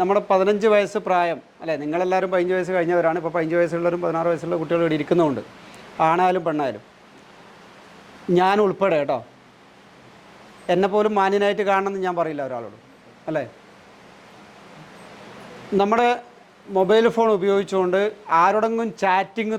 നമ്മുടെ പതിനഞ്ച് വയസ്സ് പ്രായം അല്ലേ നിങ്ങളെല്ലാവരും പതിനഞ്ച് വയസ്സ് കഴിഞ്ഞവരാണ്. ഇപ്പോൾ പതിനഞ്ച് വയസ്സുള്ളവരും പതിനാറ് വയസ്സുള്ള കുട്ടികൾ ഇവിടെ ഇരിക്കുന്നുണ്ട് ആണായാലും പെണ്ണായാലും. ഞാൻ ഉൾപ്പെടെ കേട്ടോ. എന്നെ പോലും മാന്യനായിട്ട് കാണണമെന്ന് ഞാൻ പറയില്ല ഒരാളോട് അല്ലേ? നമ്മുടെ മൊബൈൽ ഫോൺ ഉപയോഗിച്ചുകൊണ്ട് ആരോടെങ്കിലും ചാറ്റിംഗ്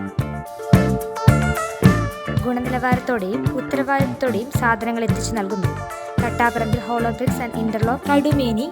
ഗുണനിലവാരത്തോടെയും ഉത്തരവാദിത്തത്തോടെയും സാധനങ്ങൾ എത്തിച്ചു നൽകുന്നു. Kattaprambil hollow bricks and interlock Kadumeni